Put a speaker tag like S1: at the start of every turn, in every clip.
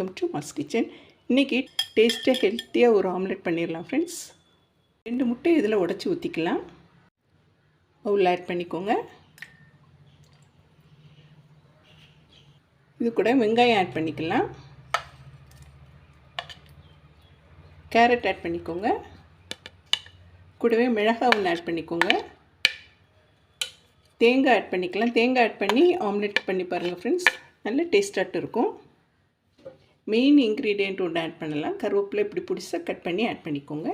S1: Mass kitchen இன்றைக்கி டேஸ்ட்டாக ஹெல்த்தியாக ஒரு ஆம்லெட் பண்ணிடலாம் ஃப்ரெண்ட்ஸ் ரெண்டு முட்டை இதில் உடச்சி ஊற்றிக்கலாம் பவுல் ஆட் பண்ணிக்கோங்க. இது கூட வெங்காயம் ஆட் பண்ணிக்கலாம். கேரட் ஆட் பண்ணிக்கோங்க. கூடவே மிளகாய் ஒன்று ஆட் பண்ணிக்கோங்க. தேங்காய் ஆட் பண்ணிக்கலாம். தேங்காய் ஆட் பண்ணி ஆம்லெட் பண்ணி பாருங்கள் ஃப்ரெண்ட்ஸ் நல்ல டேஸ்டாகட்டும் இருக்கும். மெயின் இன்க்ரீடியண்ட் ஒன்று ஆட் பண்ணலாம். கருவேப்பிலை இப்படி பிடிச்சா கட் பண்ணி ஆட் பண்ணிக்கோங்க.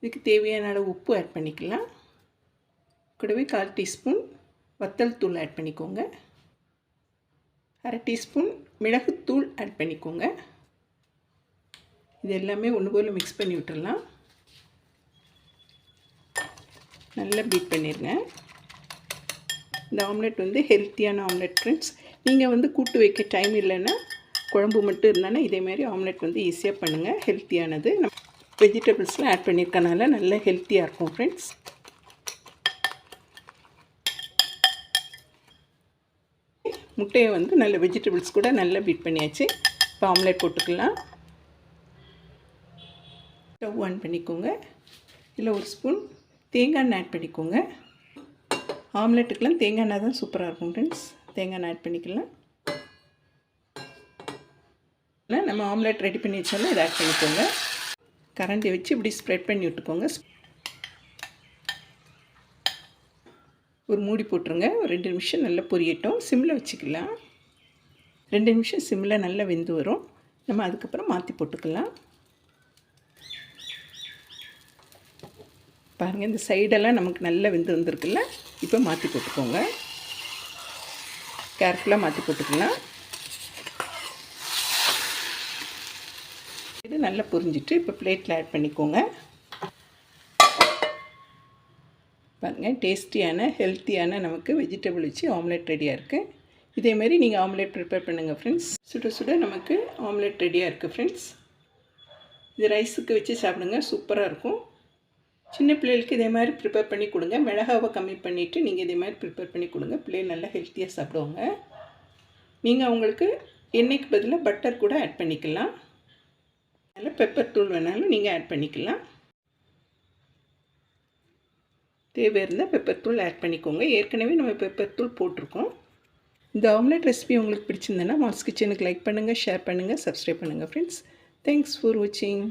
S1: இதுக்கு தேவையான அளவு உப்பு ஆட் பண்ணிக்கலாம். கூடவே கால் டீஸ்பூன் வத்தல் தூள் ஆட் பண்ணிக்கோங்க. அரை டீஸ்பூன் மிளகுத்தூள் ஆட் பண்ணிக்கோங்க. இது எல்லாமே ஒன்று போல் மிக்ஸ் பண்ணி விட்டுடலாம் நல்லா பீட் பண்ணிடுங்க இந்த ஆம்லெட் வந்து ஹெல்த்தியான ஆம்லெட் ஃப்ரெண்ட்ஸ் நீங்கள் வந்து கூட்டு வைக்க டைம் இல்லைன்னா குழம்பு மட்டும் இருந்தானே இதேமாரி ஆம்லெட் வந்து ஈஸியாக பண்ணுங்கள் ஹெல்த்தியானது நம்ம வெஜிடபிள்ஸ்லாம் ஆட் பண்ணியிருக்கனால நல்ல ஹெல்த்தியாக இருக்கும் ஃப்ரெண்ட்ஸ் முட்டையை வந்து நல்ல வெஜிடபிள்ஸ் கூட நல்லா பீட் பண்ணியாச்சு. இப்போ ஆம்லெட் போட்டுக்கலாம். ஸ்டவ் ஆன் பண்ணிக்கோங்க. இதில் ஒரு ஸ்பூன் தேங்காய் எண்ணெய் ஆட் பண்ணிக்கோங்க. ஆம்லெட்டுக்கெலாம் தேங்காய் எண்ணெய் தான் சூப்பராக இருக்கும் ஃப்ரெண்ட்ஸ் தேங்காய் எண்ணெய் ஆட் பண்ணிக்கலாம். நம்ம ஆம்லெட் ரெடி பண்ணி வச்சோம்னா இதை ஆட் பண்ணிக்கோங்க. கரண்டி வச்சு இப்படி ஸ்ப்ரெட் பண்ணி விட்டுக்கோங்க. ஒரு மூடி போட்டுருங்க. ஒரு ரெண்டு நிமிஷம் நல்லா பொரியட்டும். சிம்மில் வச்சுக்கலாம். ரெண்டு நிமிஷம் சிம்மில் நல்லா வெந்து வரும். நம்ம அதுக்கப்புறம் மாற்றி போட்டுக்கலாம். பாருங்கள் இந்த சைடெல்லாம் நமக்கு நல்லா வெந்து வந்திருக்குல்ல? இப்போ மாற்றி போட்டுக்கோங்க. கேர்ஃபுல்லாக மாற்றி போட்டுக்கலாம். நல்லா புரிஞ்சிட்டு இப்போ பிளேட்டில் ஆட் பண்ணிக்கோங்க. பாருங்கள் டேஸ்டியான ஹெல்த்தியான நமக்கு வெஜிடபிள் வச்சு ஆம்லெட் ரெடியாக இருக்குது இதேமாரி நீங்கள் ஆம்லெட் ப்ரிப்பேர் பண்ணுங்கள் ஃப்ரெண்ட்ஸ் சுட சுட நமக்கு ஆம்லெட் ரெடியாக இருக்குது ஃப்ரெண்ட்ஸ் இது ரைஸுக்கு வச்சு சாப்பிடுங்க சூப்பராக இருக்கும். சின்ன பிள்ளைகளுக்கு இதே மாதிரி ப்ரிப்பேர் பண்ணி கொடுங்க. மிளகாவை கம்மி பண்ணிவிட்டு நீங்கள் இதே மாதிரி ப்ரிப்பேர் பண்ணி கொடுங்க. பிள்ளைகள் நல்லா ஹெல்த்தியாக சாப்பிடுவாங்க. நீங்கள் அவங்களுக்கு எண்ணெய்க்கு பதிலாக பட்டர் கூட ஆட் பண்ணிக்கலாம். அதில் பெப்பர் தூள் வேணாலும் நீங்கள் ஆட் பண்ணிக்கலாம். தேவை இருந்தால் பெப்பர் தூள் ஆட் பண்ணிக்கோங்க. ஏற்கனவே நம்ம பெப்பர் தூள் போட்டிருக்கோம். இந்த ஆம்லெட் ரெசிபி உங்களுக்கு பிடிச்சிருந்தேன்னா மாஸ் கிச்சனுக்கு லைக் பண்ணுங்கள் ஷேர் பண்ணுங்கள் சப்ஸ்கிரைப் பண்ணுங்கள் ஃப்ரெண்ட்ஸ் தேங்க்ஸ் ஃபார் வாட்சிங்